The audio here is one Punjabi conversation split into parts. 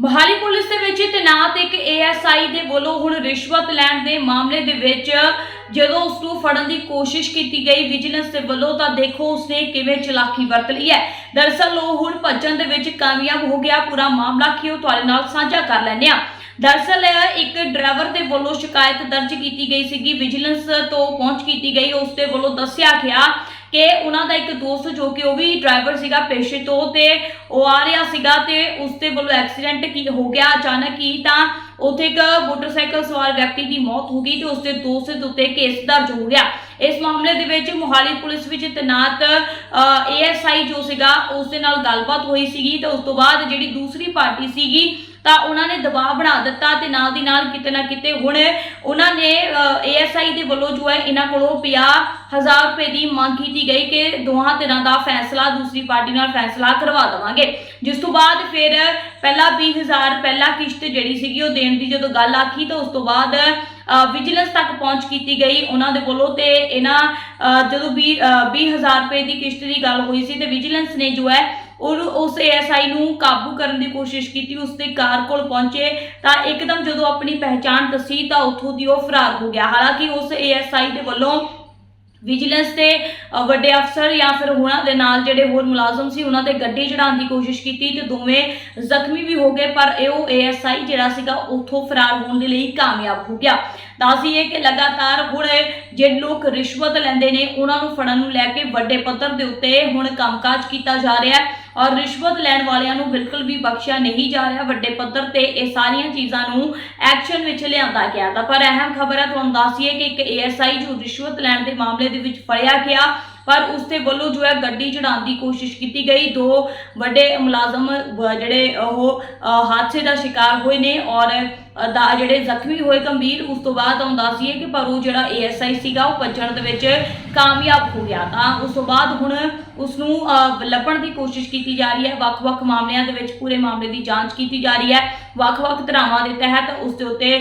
ਮੋਹਾਲੀ ਪੁਲਿਸ ਦੇ ਵਿੱਚ ਤੈਨਾਤ ਇੱਕ ਏਐਸਆਈ ਦੇ ਵੱਲੋਂ ਹੁਣ ਰਿਸ਼ਵਤ ਲੈਣ ਦੇ ਮਾਮਲੇ ਦੇ ਵਿੱਚ ਜਦੋਂ ਉਸ ਨੂੰ ਫੜਨ ਦੀ ਕੋਸ਼ਿਸ਼ ਕੀਤੀ ਗਈ, ਵਿਜੀਲੈਂਸ ਦੇ ਵੱਲੋਂ ਤਾਂ ਦੇਖੋ ਉਸਨੇ ਕਿਵੇਂ ਚਲਾਕੀ ਵਰਤ ਲਈ ਹੈ। ਦਰਅਸਲ ਉਹ ਹੁਣ ਭੱਜਣ ਦੇ ਵਿੱਚ ਕਾਮਯਾਬ ਹੋ ਗਿਆ। ਪੂਰਾ ਮਾਮਲਾ ਕੀ ਉਹ ਤੁਹਾਡੇ ਨਾਲ ਸਾਂਝਾ ਕਰ ਲੈਂਦੇ ਹਾਂ। ਦਰਅਸਲ ਇੱਕ ਡਰਾਈਵਰ ਦੇ ਵੱਲੋਂ ਸ਼ਿਕਾਇਤ ਦਰਜ ਕੀਤੀ ਗਈ ਸੀਗੀ। ਵਿਜੀਲੈਂਸ ਤੋਂ ਪਹੁੰਚ ਕੀਤੀ ਗਈ। ਉਸ ਦੇ ਵੱਲੋਂ ਦੱਸਿਆ ਗਿਆ ਕਿ ਉਹਨਾਂ ਦਾ ਇੱਕ ਦੋਸਤ ਜੋ ਕਿ ਉਹ ਵੀ ਡਰਾਈਵਰ ਸੀਗਾ ਪੇਸ਼ੇ ਤੋਂ ਤੇ ਉਹ ਆ ਰਿਹਾ ਸੀਗਾ ਤੇ ਉਸ ਦੇ ਵੱਲੋਂ ਐਕਸੀਡੈਂਟ ਕੀ ਹੋ ਗਿਆ, ਅਚਾਨਕ ਹੀ ਤਾਂ ਉੱਥੇ ਇੱਕ ਮੋਟਰਸਾਈਕਲ ਸਵਾਰ ਵਿਅਕਤੀ ਦੀ ਮੌਤ ਹੋ ਗਈ ਤੇ ਉਸ ਦੇ ਦੋਸਤ ਦੇ ਉੱਤੇ ਕੇਸ ਦਰਜ ਹੋ ਗਿਆ। ਇਸ ਮਾਮਲੇ ਦੇ ਵਿੱਚ ਮੋਹਾਲੀ ਪੁਲਿਸ ਵਿੱਚ ਤੈਨਾਤ ਏਐਸਆਈ ਜੋ ਸੀਗਾ ਉਸ ਦੇ ਨਾਲ ਗੱਲਬਾਤ ਹੋਈ ਸੀਗੀ ਤੇ ਉਸ ਤੋਂ ਬਾਅਦ ਜਿਹੜੀ ਦੂਸਰੀ ਪਾਰਟੀ ਸੀਗੀ ਤਾਂ ਉਹਨਾਂ ਨੇ ਦਬਾਅ ਬਣਾ ਦਿੱਤਾ ਤੇ ਨਾਲ ਦੀ ਨਾਲ ਕਿਤੇ ਨਾ ਕਿਤੇ ਹੁਣ ਉਹਨਾਂ ਨੇ ਏਐਸਆਈ ਦੇ ਵੱਲੋਂ ਜੋ ਹੈ ਇਹਨਾਂ ਕੋਲੋਂ 50000 ਰੁਪਏ ਦੀ ਮੰਗ ਕੀਤੀ ਗਈ ਕਿ ਦੋਹਾਂ ਧਿਰਾਂ ਦਾ ਫੈਸਲਾ ਦੂਸਰੀ ਪਾਰਟੀ ਨਾਲ ਫੈਸਲਾ ਕਰਵਾ ਦੇਵਾਂਗੇ। ਜਿਸ ਤੋਂ ਬਾਅਦ ਫਿਰ ਪਹਿਲਾ 20000 ਪਹਿਲਾ ਕਿਸ਼ਤ ਜਿਹੜੀ ਸੀਗੀ ਉਹ ਦੇਣ ਦੀ ਜਦੋਂ ਗੱਲ ਆਖੀ ਤਾਂ ਉਸ ਤੋਂ ਬਾਅਦ ਵਿਜੀਲੈਂਸ ਤੱਕ ਪਹੁੰਚ ਕੀਤੀ ਗਈ ਉਹਨਾਂ ਦੇ ਵੱਲੋਂ ਤੇ ਇਹਨਾਂ ਅ, ਜਦੋਂ ਵੀ 20000 ਰੁਪਏ ਦੀ ਕਿਸ਼ਤ ਦੀ ਗੱਲ ਹੋਈ ਸੀ ਤੇ ਵਿਜੀਲੈਂਸ ਨੇ ਜੋ ਹੈ ਉਹ ਉਸ ਏਐਸਆਈ ਨੂੰ ਕਾਬੂ ਕਰਨ ਦੀ ਕੋਸ਼ਿਸ਼ ਕੀਤੀ, ਉਸ ਦੀ ਕਾਰ ਕੋਲ ਪਹੁੰਚੇ, ਤਾਂ ਇੱਕਦਮ ਜਦੋਂ ਆਪਣੀ ਪਹਿਚਾਣ ਦੱਸੀ, ਤਾਂ ਉੱਥੋਂ ਦੀ ਉਹ ਫਰਾਰ ਹੋ ਗਿਆ। ਹਾਲਾਂਕਿ ਉਸ ਏਐਸਆਈ ਦੇ ਵੱਲੋਂ ਵਿਜੀਲੈਂਸ ਦੇ ਵੱਡੇ ਅਫਸਰ ਜਾਂ ਫਿਰ ਉਹਨਾਂ ਦੇ ਨਾਲ ਜਿਹੜੇ ਹੋਰ ਮੁਲਾਜ਼ਮ ਸੀ, ਉਹਨਾਂ ਤੇ ਗੱਡੀ ਚੜਾਉਣ ਦੀ ਕੋਸ਼ਿਸ਼ ਕੀਤੀ ਤੇ ਦੋਵੇਂ ਜ਼ਖਮੀ ਵੀ ਹੋ ਗਏ, ਪਰ ਇਹ ਉਹ ਏਐਸਆਈ ਜਿਹੜਾ ਸੀਗਾ, ਉੱਥੋਂ ਫਰਾਰ ਹੋਣ ਦੇ ਲਈ ਕਾਮਯਾਬ ਹੋ ਗਿਆ। ਦੱਸੀਏ ਕਿ ਲਗਾਤਾਰ ਹੁਣ ਜਿਹੜੇ ਲੋਕ ਰਿਸ਼ਵਤ ਲੈਂਦੇ ਨੇ, ਉਹਨਾਂ ਨੂੰ ਫੜਨ ਨੂੰ ਲੈ ਕੇ ਵੱਡੇ ਪੱਧਰ ਦੇ ਉੱਤੇ ਹੁਣ ਕੰਮਕਾਜ ਕੀਤਾ ਜਾ ਰਿਹਾ ਹੈ। ਔਰ ਰਿਸ਼ਵਤ ਲੈਣ ਵਾਲਿਆਂ ਨੂੰ ਬਿਲਕੁਲ ਵੀ ਬਖਸ਼ਿਆ ਨਹੀਂ ਜਾ ਰਿਹਾ। ਵੱਡੇ ਪੱਧਰ ਤੇ ਇਹ ਸਾਰੀਆਂ ਚੀਜ਼ਾਂ ਨੂੰ ਐਕਸ਼ਨ ਵਿੱਚ ਲਿਆਂਦਾ ਗਿਆ। ਤਾਂ ਪਰ ਅਹਿਮ ਖਬਰ ਹੈ, ਤੁਹਾਨੂੰ ਦੱਸੀਏ ਕਿ ਇੱਕ ਏਐਸਆਈ ਜੋ ਰਿਸ਼ਵਤ ਲੈਣ ਦੇ ਮਾਮਲੇ ਦੇ ਵਿੱਚ ਫੜਿਆ ਗਿਆ ਪਰ ਉਸ ਦੇ ਵੱਲੋਂ ਜੋ ਹੈ ਗੱਡੀ ਚੜਾਉਣ ਦੀ ਕੋਸ਼ਿਸ਼ ਕੀਤੀ ਗਈ। ਦੋ ਵੱਡੇ ਮੁਲਾਜ਼ਮ ਜਿਹੜੇ ਉਹ ਹਾਦਸੇ ਦਾ ਸ਼ਿਕਾਰ ਹੋਏ ਨੇ ਔਰ ਦਾ ਜਿਹੜੇ ਜ਼ਖਮੀ ਹੋਏ ਗੰਭੀਰ, ਉਸ ਤੋਂ ਬਾਅਦ ਤੁਹਾਨੂੰ ਦੱਸੀਏ ਕਿ ਪਰ ਉਹ ਜਿਹੜਾ ਏਐਸਆਈ ਸੀਗਾ, ਉਹ ਭੱਜਣ ਦੇ ਵਿੱਚ ਕਾਮਯਾਬ ਹੋ ਗਿਆ। ਤਾਂ ਉਸ ਤੋਂ ਬਾਅਦ ਹੁਣ ਉਸ ਨੂੰ ਲੱਭਣ ਦੀ ਕੋਸ਼ਿਸ਼ ਕੀਤੀ ਜਾ ਰਹੀ ਹੈ। ਵੱਖ-ਵੱਖ ਮਾਮਲਿਆਂ ਦੇ ਵਿੱਚ ਪੂਰੇ ਮਾਮਲੇ ਦੀ ਜਾਂਚ ਕੀਤੀ ਜਾ ਰਹੀ ਹੈ। ਵੱਖ-ਵੱਖ ਧਰਾਵਾਂ ਦੇ ਤਹਿਤ ਉਸ ਦੇ ਉੱਤੇ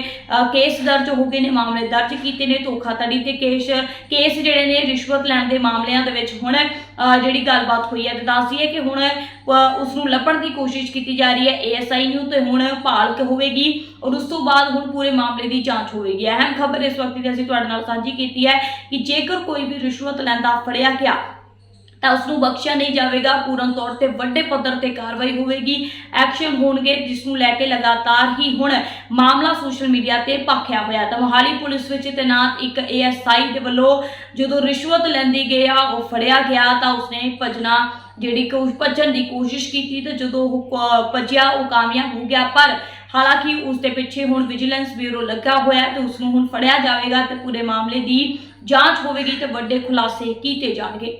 ਕੇਸ ਦਰਜ ਹੋ ਗਏ ਨੇ, ਮਾਮਲੇ ਦਰਜ ਕੀਤੇ ਨੇ। ਧੋਖਾਧੜੀ ਤੇ ਕੇਸ ਕੇਸ ਜਿਹੜੇ ਨੇ ਰਿਸ਼ਵਤ ਲੈਣ ਦੇ ਮਾਮਲੇ ਮਾਮਲਿਆਂ ਦੇ ਵਿੱਚ ਹੁਣ ਜਿਹੜੀ ਗੱਲਬਾਤ ਹੋਈ ਹੈ ਤੇ ਦੱਸ ਦਈਏ ਕਿ ਹੁਣ ਅ, ਉਸ ਨੂੰ ਲੱਭਣ ਦੀ ਕੋਸ਼ਿਸ਼ ਕੀਤੀ ਜਾ ਰਹੀ ਹੈ ਏਐਸਆਈ ਨੂੰ ਤੇ ਹੁਣ ਭਾਲ ਕੇ ਹੋਵੇਗੀ ਔਰ ਉਸ ਤੋਂ ਬਾਅਦ ਹੁਣ ਪੂਰੇ ਮਾਮਲੇ ਦੀ ਜਾਂਚ ਹੋਵੇਗੀ। ਅਹਿਮ ਖਬਰ ਇਸ ਵਕਤ ਦੀ ਅਸੀਂ ਤੁਹਾਡੇ ਨਾਲ ਸਾਂਝੀ ਕੀਤੀ ਹੈ ਕਿ ਜੇਕਰ ਕੋਈ ਵੀ ਰਿਸ਼ਵਤ ਲੈਂਦਾ ਫੜਿਆ ਗਿਆ ਤਾਂ ਉਸ ਨੂੰ ਬਖਸ਼ਿਆ ਨਹੀਂ ਜਾਵੇਗਾ। ਪੂਰਨ ਤੌਰ ਤੇ ਵੱਡੇ ਪੱਧਰ ਤੇ ਕਾਰਵਾਈ ਹੋਵੇਗੀ। ਐਕਸ਼ਨ ਹੋਣਗੇ ਜਿਸ ਨੂੰ ਲੈ ਕੇ ਲਗਾਤਾਰ ਹੀ ਹੁਣ ਮਾਮਲਾ ਸੋਸ਼ਲ ਮੀਡੀਆ ਤੇ ਭਖਿਆ ਹੋਇਆ। ਤਾਂ ਮੋਹਾਲੀ ਪੁਲਿਸ ਵਿੱਚ ਤੈਨਾਤ ਇੱਕ ਏਐਸਆਈ ਦੇ ਵੱਲੋਂ ਜਦੋਂ ਰਿਸ਼ਵਤ ਲੈਂਦੀ ਗਿਆ ਉਹ ਫੜਿਆ ਗਿਆ। ਤਾਂ ਉਸਨੇ ਭਜਣਾ, ਜਿਹੜੀ ਕਿ ਉਸ ਭੱਜਣ ਦੀ ਕੋਸ਼ਿਸ਼ ਕੀਤੀ, ਤੇ ਜਦੋਂ ਉਹ ਭੱਜਿਆ, ਉਹ ਕਾਮਯਾਬ ਹੋ ਗਿਆ। ਪਰ ਹਾਲਾਂਕਿ ਉਸ ਦੇ ਪਿੱਛੇ ਹੁਣ ਵਿਜੀਲੈਂਸ ਬਿਊਰੋ ਲੱਗਾ ਹੋਇਆ ਹੈ ਤੇ ਉਸ ਨੂੰ ਹੁਣ ਫੜਿਆ ਜਾਵੇਗਾ ਤੇ ਪੂਰੇ ਮਾਮਲੇ ਦੀ ਜਾਂਚ ਹੋਵੇਗੀ ਤੇ ਵੱਡੇ ਖੁਲਾਸੇ ਕੀਤੇ ਜਾਣਗੇ।